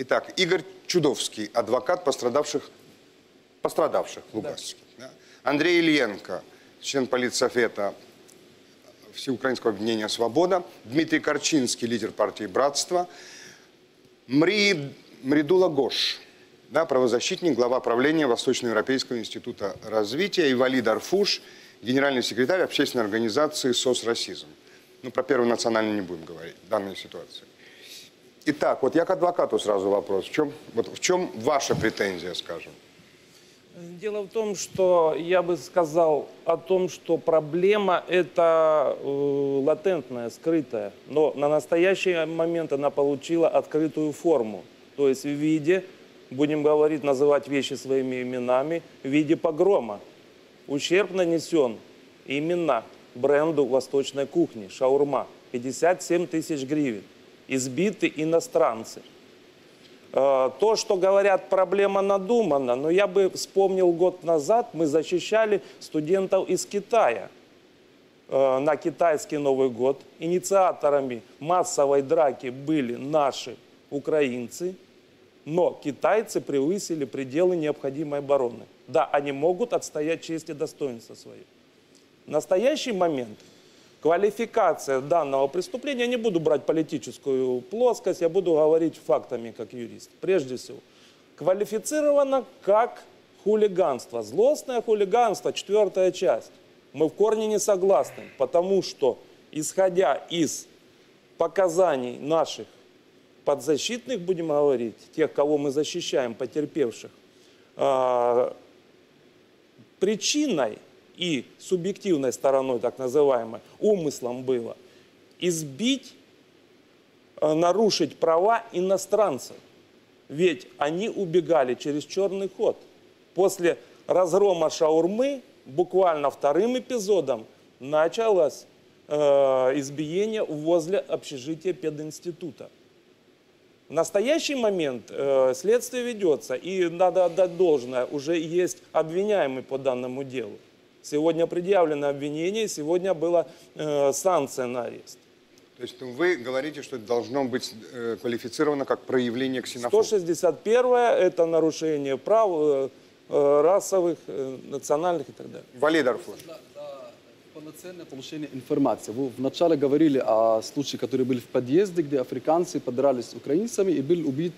Итак, Игорь Чудовский, адвокат пострадавших, пострадавших луганских. да. Андрей Ильенко, член политсовета Всеукраинского объединения «Свобода». Дмитрий Корчинский, лидер партии «Братство». Мри, Мридула Гош, да, правозащитник, глава правления Восточноевропейского института развития. И Валид Арфуш, генеральный секретарь общественной организации «СОС Расизм». Ну, про Первый национальный не будем говорить в данной ситуации. Итак, вот я к адвокату сразу вопрос. В чем, вот в чем ваша претензия, скажем? Дело в том, что я бы сказал о том, что проблема это э, латентная, скрытая. Но на настоящий момент она получила открытую форму. То есть в виде, будем говорить, называть вещи своими именами, в виде погрома. Ущерб нанесен именно бренду восточной кухни, шаурма. 57 тысяч гривен. Избиты иностранцы. Э, То, что говорят, проблема надумана, но я бы вспомнил год назад, мы защищали студентов из Китая э, на китайский Новый год. Инициаторами массовой драки были наши украинцы, но китайцы превысили пределы необходимой обороны. Да, они могут отстоять честь и достоинство свое. В настоящий момент квалификация данного преступления, я не буду брать политическую плоскость, я буду говорить фактами как юрист. Прежде всего, квалифицировано как хулиганство, злостное хулиганство, четвертая часть. Мы в корне не согласны, потому что, исходя из показаний наших подзащитных, будем говорить, тех, кого мы защищаем, потерпевших, а, причиной и субъективной стороной, так называемой, умыслом было избить, э, нарушить права иностранцев. Ведь они убегали через черный ход. После разгрома шаурмы, буквально вторым эпизодом, началось э, избиение возле общежития пединститута. В настоящий момент э, следствие ведется, и надо отдать должное, уже есть обвиняемый по данному делу. Сегодня предъявлено обвинение, сегодня была э, санкция на арест. То есть вы говорите, что это должно быть э, квалифицировано как проявление ксенофобии. 161 это нарушение прав э, э, расовых, э, национальных и так далее. Валид Арфуш. Да, да, полноценное получение информации. Вы вначале говорили о случае, который был в подъезде, где африканцы подрались с украинцами и был убит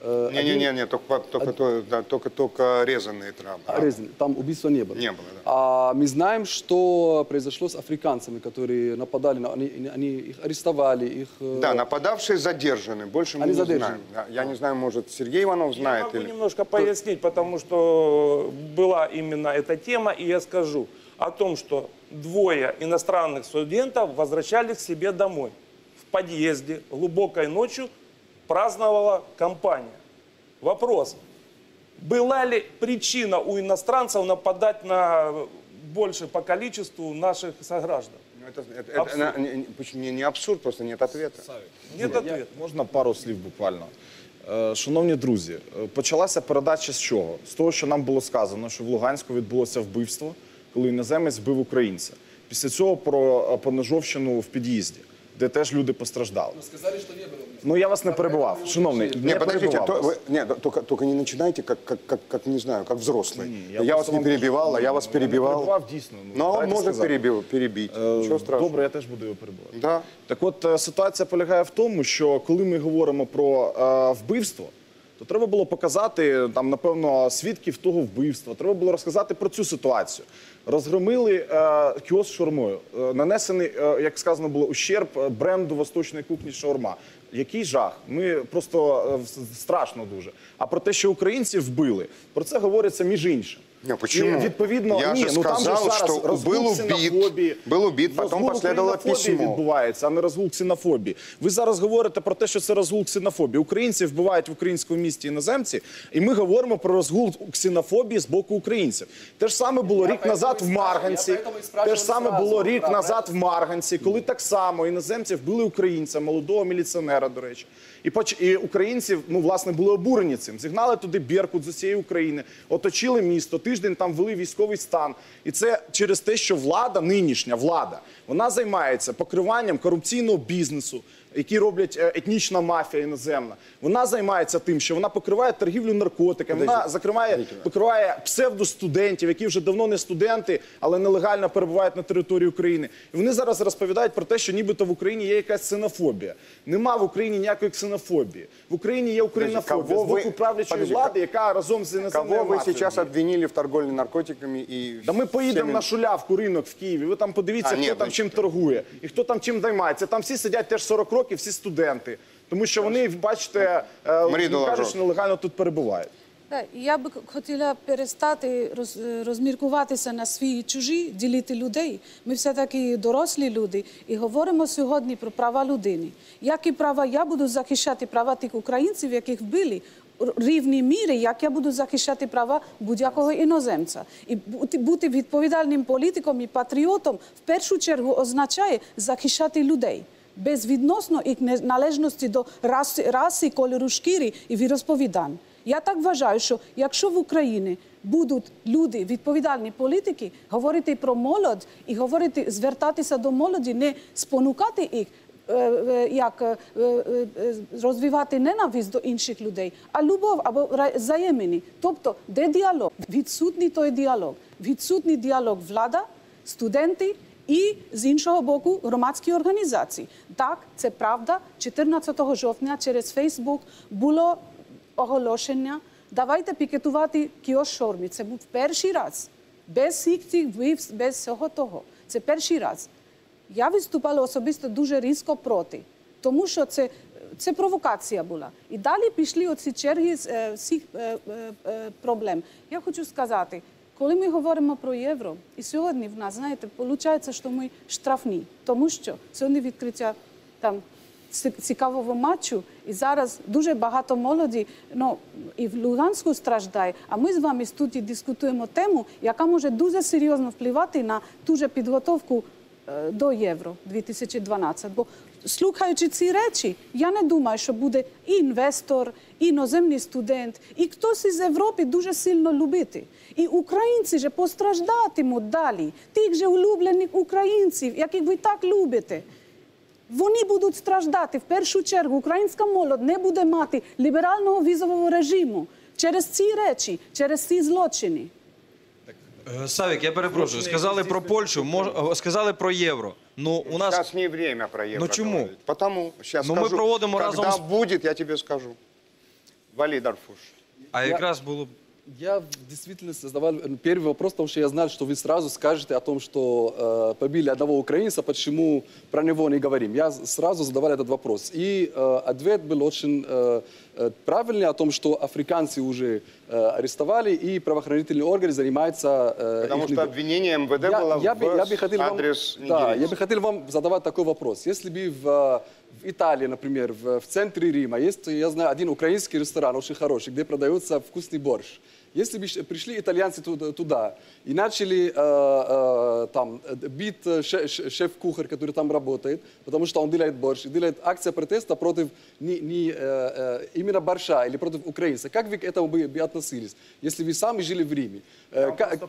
э, один- Не-не-не, только, только, то- да, только, только резанные травмы. А, резаный. Там убийства не было. Не было, да. А мы знаем, что произошло с африканцами, которые нападали, на, они, они их арестовали, их... э, Да, нападавшие задержаны, больше мы Они не задержаны. знаем. Да, Я не знаю, может, Сергей Иванов Я знает могу или... немножко пояснить, потому что была именно эта тема, и я скажу о том, что двое иностранных студентов возвращались к себе домой. В подъезде глубокой ночью праздновала компания. Вопрос. Была ли причина у иностранцев нападать на больше по количеству наших сограждан? Ну, Это, это- это- Абсурд. не, не- почему? не, не абсурд, просто нет ответа. Нет ответа. Можна пару слів буквально. Е, Шановні друзі, е, почалася передача з чого? З того, що нам було сказано, що в Луганську відбулося вбивство, коли іноземець вбив українця. Після цього про е, поножовщину в під'їзді, де теж люди постраждали. Сказали, что не было. Ну я вас не перебивав. Шановний, Не, не подождите, то, вы, не, только, только не начинайте, как, как, как, как, не знаю, как взрослый. Не, я я вас не перебивал, а я вас ну, я не перебивал. дійсно, ну, Но он дайте может сказати. перебил, перебить. Е, Ничего страшного. Добре, я теж буду його перебивати. Да. Так от е, ситуація полягає в тому, що коли ми говоримо про е, вбивство, то треба було показати там, напевно, свідків того вбивства. Треба було розказати про цю ситуацію. Розгромили е, кіоск з шаурмою. Е, нанесений, е, як сказано було, ущерб е, бренду восточної кухні шаурма. Який жах? Ми просто е, страшно дуже. А про те, що українців вбили, про це говориться між іншим. Не, почему? І, відповідно, Я ні, же ну там же сказал, зараз что розгул был убит, ксенофобії, был убит, потом розгул последовало українофобії письмо. відбувається, а не розгул ксенофобії. Ви зараз говорите про те, що це розгул ксенофобії. Українці вбивають в українському місті іноземці, і ми говоримо про розгул ксенофобії з боку українців. Те ж саме було рік поэтому назад і в спрашиваю, Марганці. я поэтому і спрашивав Те ж саме зразу, було рік правда? назад в Марганці, коли так само іноземці вбили українця, молодого міліціонера, до речі. І, поч... і українці, ну, власне, були обурені цим. Зігнали туди Беркут з усієї України, оточили місто, тиждень там ввели військовий стан. І це через те, що влада, нинішня влада, вона займається покриванням корупційного бізнесу, які роблять е, етнічна мафія іноземна. Вона займається тим, що вона покриває торгівлю наркотиками, вона закриває, покриває псевдостудентів, які вже давно не студенти, але нелегально перебувають на території України. І вони зараз розповідають про те, що нібито в Україні є якась ксенофобія. Нема в Україні ніякої ксенофобії. В Україні є українофобія кого з боку правлячої влади, яка разом з іноземною Кого мафією сейчас діє. обвинили в торговле наркотиками и... Да ми поїдемо на шулявку ринок в Києві. Ви там подивіться, А, хто ні, там чим торгує і хто там чим займається. Там всі сидять теж 40 років, всі студенти. Тому що вони, бачите, е, кажуть, що нелегально тут перебувають. Так, я би хотіла перестати роз, розміркуватися на свої чужі, ділити людей. Ми все таки дорослі люди і говоримо сьогодні про права людини. Які права я буду захищати права тих українців, яких вбили. Рівні міри, як я буду захищати права будь-якого іноземця. І бути відповідальним політиком і патріотом в першу чергу означає захищати людей безвідносно їх належності до раси, раси, кольору шкіри і віросповідань. Я так вважаю, що якщо в Україні будуть люди, відповідальні політики, говорити про молодь і говорити, звертатися до молоді, не спонукати їх. е, е, Як е, розвивати ненависть до інших людей, а любов або взаємини. Тобто, де діалог? Відсутній той діалог. Відсутній діалог влада, студенти і з іншого боку громадські організації. Так, це правда. 14 жовтня через Фейсбук було оголошення. Давайте пікетувати кіош шормі. Це був перший раз. Без всіх цих вбивств, без всього того. Це перший раз. Я виступала особисто дуже різко проти, тому що це, це провокація була. І далі пішли оці черги з е, всіх е, е, проблем. Я хочу сказати, коли ми говоримо про євро, і сьогодні в нас, знаєте, виходить, що ми штрафні, тому що сьогодні відкриття там цікавого матчу, і зараз дуже багато молоді ну, і в Луганську страждає. А ми з вами тут і дискутуємо тему, яка може дуже серйозно впливати на ту же підготовку е, до Євро 2012. Бо слухаючи ці речі, я не думаю, що буде і інвестор, і іноземний студент, і хтось із Європи дуже сильно любити. І українці же постраждатимуть далі. Тих же улюблених українців, яких ви так любите. Вони будуть страждати в першу чергу. Українська молодь не буде мати ліберального візового режиму через ці речі, через ці злочини. Савік, я перепрошую. Сказали про Польщу, е, сказали про євро. Ну у нас Сейчас не время про евро Ну, чему? говорить. Потому, сейчас Ну, мы скажу, проводим когда разом с- будет, я тебе скажу. Вали Дарфуш. а якраз було б Я действительно задавал э, первый вопрос, потому что я знал, что вы сразу скажете о том, что э, побили одного украинца, почему про него не говорим. Я сразу задавал этот вопрос. И э, ответ был очень э, э, правильный о том, что африканцы уже э, арестовали, и правоохранительные органы занимаются... э, Потому их что обвинение МВД я, было я в бы, я бы хотел вам, адрес да, нигерийцев. я бы хотел вам задавать такой вопрос. Если бы в, в Италии, например, в, в центре Рима есть, я знаю, один украинский ресторан, очень хороший, где продается вкусный борщ. Если бы пришли итальянцы туда, и начали э, э, там э, бить э, ше- ше- шеф-кухарь, который там работает, потому что он делает борщ, и делает акция протеста против не, не, э, э, именно борща или против украинца, как вы к этому бы, бы относились, если вы сами жили в Риме?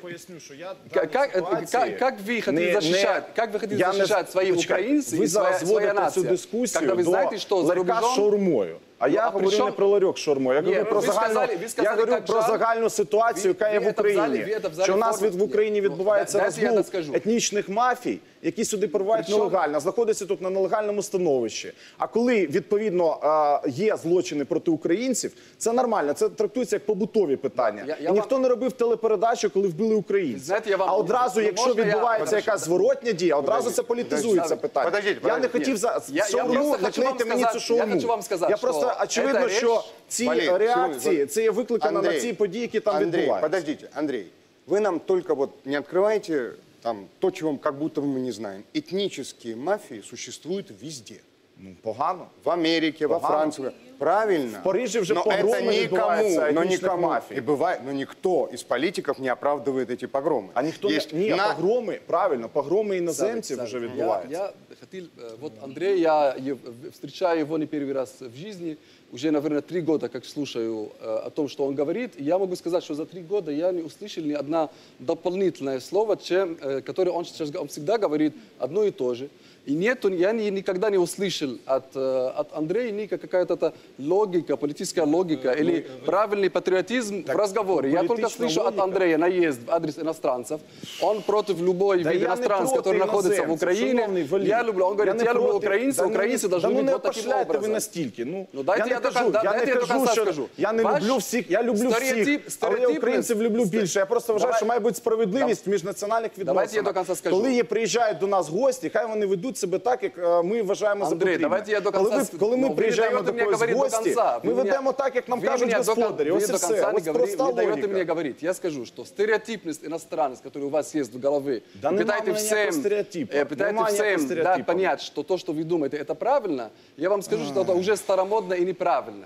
Поясню, я Как, как, как, как вы хотите защищать, как вы хотите я не- защищать свои Почекайте, украинцы ви и своя, своя дискусію Когда вы знаете, что за рубежом... шаурмою. А я говорю не про ларьок з я говорю про загальну, я говорю про загальну ситуацію, яка є в Україні. Що у нас в Україні Ну, відбувається я етнічних мафій, які сюди перебувають Причому- нелегально, знаходяться тут на нелегальному становищі. А коли відповідно є злочини проти українців, це нормально. Це трактується як побутові питання. Я- я І ніхто вам- не робив телепередачу, коли вбили українців. Знаєте, я вам- А одразу, якщо можна відбувається якась зворотня дія, одразу це політизується Подожди. питання. Я не хотів за вам наклейте мені цю шаурму. я хочу вам сказати, Я просто очевидно, що ці реакції, це є викликано на ці події, які там Андрей, відбуваються. подождите, Андрей, вы нам только вот не открывайте там то, чего как будто мы не знаем. Этнические мафии существуют везде. Ну, погано. В Америке, во Погано. Франции. Правильно. В Париже уже но погромы это відбуваються никому, но этничных никому, мафий. и бывает, но никто из политиков не оправдывает эти погромы. А ніхто Есть не... Ні, на- погроми, правильно, погроми іноземців Савик, вже Савик, відбуваються. Я, я хотел, э, вот Андрей, я е- встречаю его не первый раз в жизни, уже, наверное, три года, как слушаю э, о том, что он говорит. И я могу сказать, что за три года я не услышал ни одно дополнительное слово, чем, э, которое он сейчас он всегда говорит одно и то же. И нету, я ни- никогда не услышал от, э, от Андрея Ника какая-то та логика, политическая логика или правильный патриотизм в разговоре. Я только политичная слышу от логика. Андрея наезд в адрес иностранцев. Он против любой Да вид я не иностранцев, проти который находится в іноземців, Украине. шановний Валерій. Я люблю, он говорит, не я, люблю проти. украинцев, Да ну, украинцы должны да ну быть не вот таким пошляйте ви образом. настільки. Ну, Ну, дайте я не я до кажу, кон- я дайте не я до кажу, конца що скажу. я не Ваш люблю всіх, я люблю стереотип- всіх, але я стереотипність- українців люблю більше. Я просто вважаю, Давай- що має бути справедливість в міжнаціональних Давайте я до відносинах. кінця скажу. Коли є приїжджають до нас гості, хай вони ведуть себе так, як е, ми вважаємо за Андрей, потрібне. давайте я до коли, конца ви, с- коли ми Ну, вы приїжджаємо не до даете мне когось в говорить до гості, конца. ми Вы меня- ведемо так, як нам Вы кажуть меня до кон- господарі. вы Ось і до конца все. не Ось говори- проста не даете логіка. мне говорить. Я скажу, что стереотипность иностранец, который у вас есть в голове, Да и нема пытаете у меня всем, никакого стереотипа. э, пытаете Нема никакого всем стереотипа. дать понять, что то, что вы думаете, это правильно, я вам скажу, что это уже старомодно и неправильно.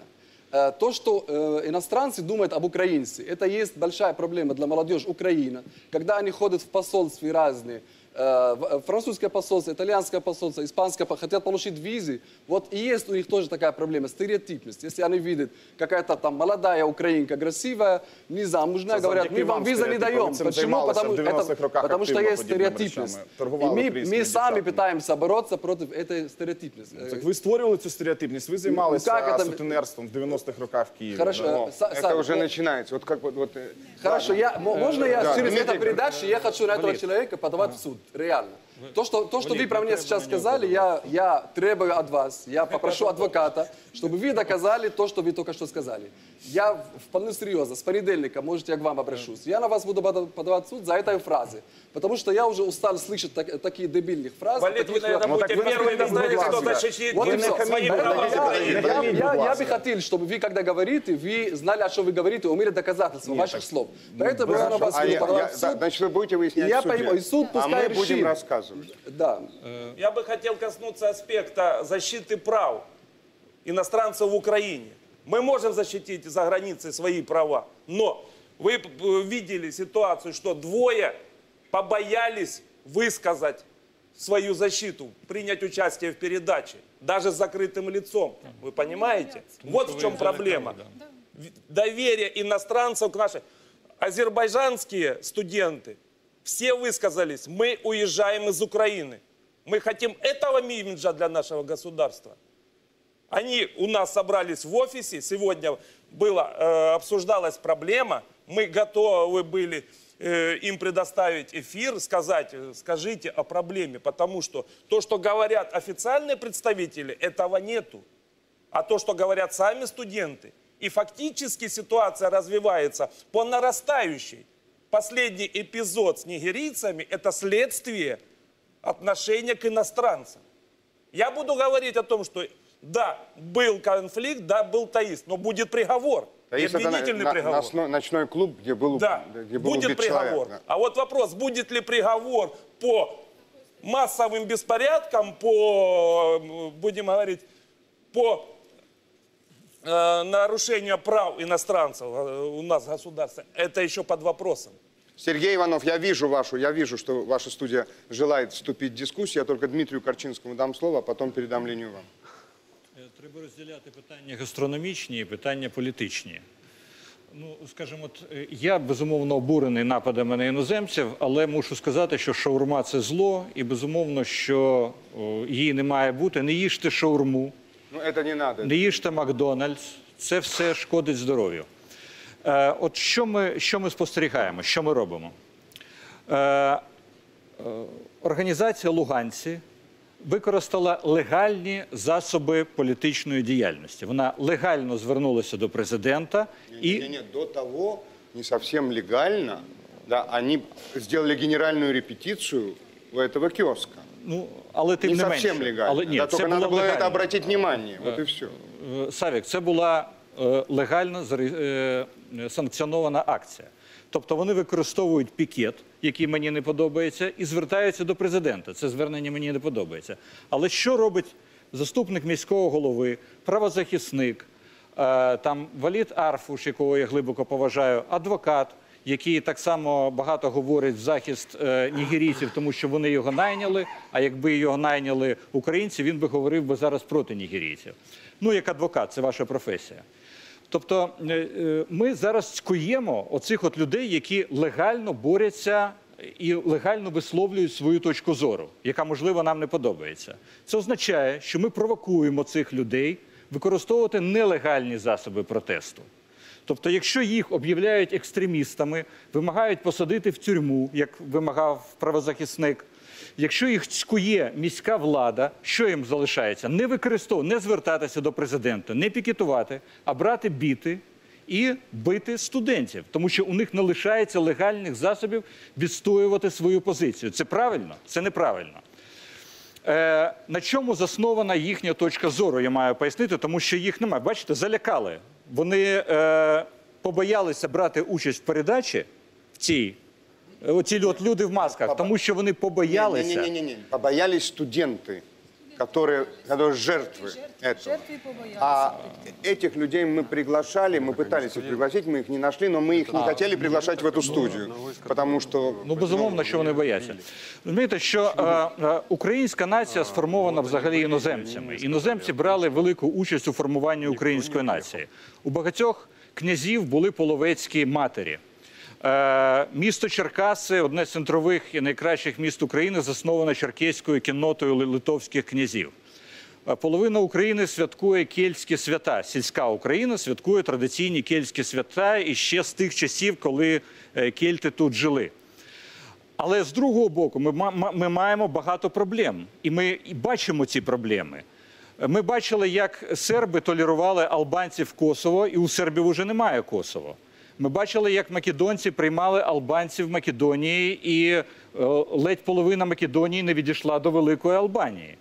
Э, То, что э, иностранцы думают об украинце, это есть большая проблема для молодежи Украины. Когда они ходят в посольстве разные, э, в- э, французское посольство, итальянское посольство, испанское, по- хотят получить визы. Вот и есть у них тоже такая проблема, стереотипность. Если они видят, какая-то там молодая украинка, красивая, незамужная, Это говорят, завдяки мы вам вам визы не стереотипы. даем. Вы этим Почему? занимались Потому, в 90-х это- роках потому что активно есть подобными стереотипность. речами. И Торговали мы, украинскими мы сами девчатами. пытаемся бороться против этой стереотипности. Так ви створювали цю стереотипність, ви займалися Ну, как это- сутенерством в 90-х роках в Києві. Хорошо, да? э, Са- Это Саш, уже вот- начинается. Вот как вот... вот э, Хорошо, я, мо- можно я да, через Дмитрий эту передачу, я хочу на этого человека подавать в суд, real. То, что, то, что вы про меня сейчас сказали, я, я требую от вас, я попрошу адвоката, чтобы вы доказали то, что вы только что сказали. Я в- вполне серьезно, с понедельника, можете, я к вам обращусь. Я на вас буду пода- подавать в суд за этой фразы. Потому что я уже устал слышать так- такие дебильных фраз. Потому вы, наверное, Ну, так будете первыми знаете, кто защитит Вот свои права. я, я- я- бы хотел, чтобы вы, когда говорите, вы знали, о чем вы говорите, умели доказательства ваших слов. Поэтому я на вас а буду подавать в суд. Значит, вы будете выяснять Я пойму, и суд А пускай мы будем решит. Рассказывать. Да. Я бы хотел коснуться аспекта защиты прав иностранцев в Украине. Мы можем защитить за границей свои права, но вы э, видели ситуацию, что двое побоялись высказать свою защиту, принять участие в передаче, даже с закрытым лицом. Вы понимаете? Вот в чем проблема. Доверие иностранцев к нашей... Азербайджанские студенты все высказались, мы уезжаем из Украины. Мы хотим этого имиджа для нашего государства. Они у нас собрались в офисе, сегодня было, э, обсуждалась проблема, мы готовы были э, им предоставить эфир, сказать, э, скажите о проблеме, потому что то, что говорят официальные представители, этого нету. А то, что говорят сами студенты, и фактически ситуация развивается по нарастающей. Последний эпизод с нигерийцами – это следствие отношения к иностранцам. Я буду говорить о том, что да, был конфликт, да, был таист, но будет приговор. И есть это на- обвинительный на- приговор. ночной, клуб, где был, Да, где был будет убит приговор. человек, да. А вот вопрос, будет ли приговор по массовым беспорядкам, по, будем говорить, по э, нарушению прав иностранцев э, у нас в государстве, это еще под вопросом. Сергей Иванов, я вижу вашу, я вижу, что ваша студия желает вступить в дискуссию. Я только Дмитрию Корчинскому дам слово, а потом передам линию вам. Е, Треба розділяти питання гастрономічні і питання політичні. Ну, скажімо, от е, я безумовно обурений нападами на іноземців, але мушу сказати, що шаурма це зло, і безумовно, що о, її не має бути. Не їжте шаурму, Ну, это не надо. не їжте Макдональдс, це все шкодить здоров'ю. Е, от що ми, що ми спостерігаємо, що ми робимо? Е, е, організація Луганці використала легальні засоби політичної діяльності. Вона легально звернулася до президента і Нет, нет, до того не совсем легально, да, они сделали генеральную репетицию у этого киоска. Ну, але тим не не менше. легально. Але ні, да, це було это легально. обратить внимание. Вот и все. Е, Савік, це була е, легально е, е, санкціонована акція. Тобто вони використовують пікет, який мені не подобається, і звертаються до президента. Це звернення мені не подобається. Але що робить заступник міського голови, правозахисник, е, там Валід Арфуш, якого я глибоко поважаю, адвокат, який так само багато говорить в захист е, нігерійців, тому що вони його найняли. А якби його найняли українці, він би говорив би зараз проти нігерійців. Ну, як адвокат, це ваша професія. Тобто е, е, ми зараз цькуємо оцих от людей, які легально борються і легально висловлюють свою точку зору, яка можливо нам не подобається. Це означає, що ми провокуємо цих людей використовувати нелегальні засоби протесту. Тобто, якщо їх об'являють екстремістами, вимагають посадити в тюрму, як вимагав правозахисник, якщо їх цькує міська влада, що їм залишається? Не використовувати, не звертатися до президента, не пікетувати, а брати біти і бити студентів, тому що у них не лишається легальних засобів відстоювати свою позицію. Це правильно? Це неправильно. Е, на чому заснована їхня точка зору, я маю пояснити, тому що їх немає. Бачите, залякали. Вони е, побоялися брати участь в передачі в цій. е, Оці от люди в масках, тому що вони побоялися. Ні-ні-ні, побоялись студенты, которые, которые жертвы этого. Жертві побоялися. А этих людей мы приглашали, мы пытались их пригласить, мы их не нашли, но мы их не хотели приглашать в эту студию, потому что... Ну, безумовно, що вони бояться. Розумієте, що е, е, українська нація сформована взагалі іноземцями. Іноземці брали велику участь у формуванні української нації. У багатьох князів були половецькі матері. Е, місто Черкаси одне з центрових і найкращих міст України, засноване черкеською кіннотою литовських князів. Е, Половина України святкує кельтські свята. Сільська Україна святкує традиційні кельтські свята і ще з тих часів, коли е, кельти тут жили. Але з другого боку, ми, ми маємо багато проблем, і ми бачимо ці проблеми. Ми бачили, як серби толерували албанців Косово, і у сербів уже немає Косово. Ми бачили, як македонці приймали албанців в Македонії, і е, ледь половина Македонії не відійшла до Великої Албанії.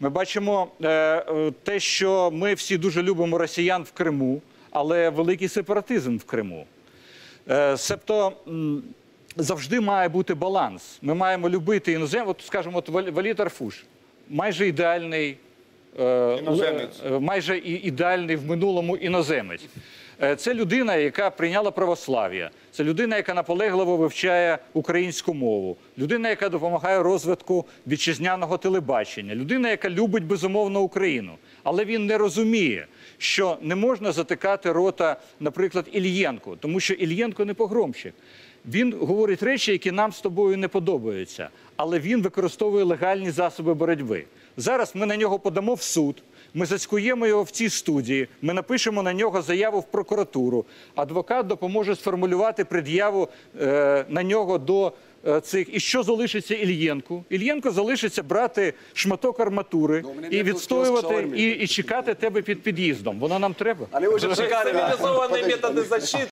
Ми бачимо е, те, що ми всі дуже любимо росіян в Криму, але великий сепаратизм в Криму. Е, Себто завжди має бути баланс. Ми маємо любити інозем. От, скажімо, от Вал- Валід Арфуш, майже ідеальний, Іноземець. майже ідеальний в минулому іноземець. Е, Це людина, яка прийняла православ'я. Це людина, яка наполегливо вивчає українську мову. Людина, яка допомагає розвитку вітчизняного телебачення. Людина, яка любить безумовно Україну. Але він не розуміє, що не можна затикати рота, наприклад, Ільєнку, тому що Ільєнко не погромщик. Він говорить речі, які нам з тобою не подобаються, але він використовує легальні засоби боротьби. Зараз ми на нього подамо в суд. Ми зацькуємо його в цій студії. Ми напишемо на нього заяву в прокуратуру. Адвокат допоможе сформулювати пред'яву е, на нього до е, цих. І що залишиться Ільєнку? Ільєнко залишиться брати шматок арматури Ну, у мене і нет відстоювати шаурми. і, і чекати тебе під під'їздом. Воно нам треба. Они уже чекали. Цивилизованные методы защиты.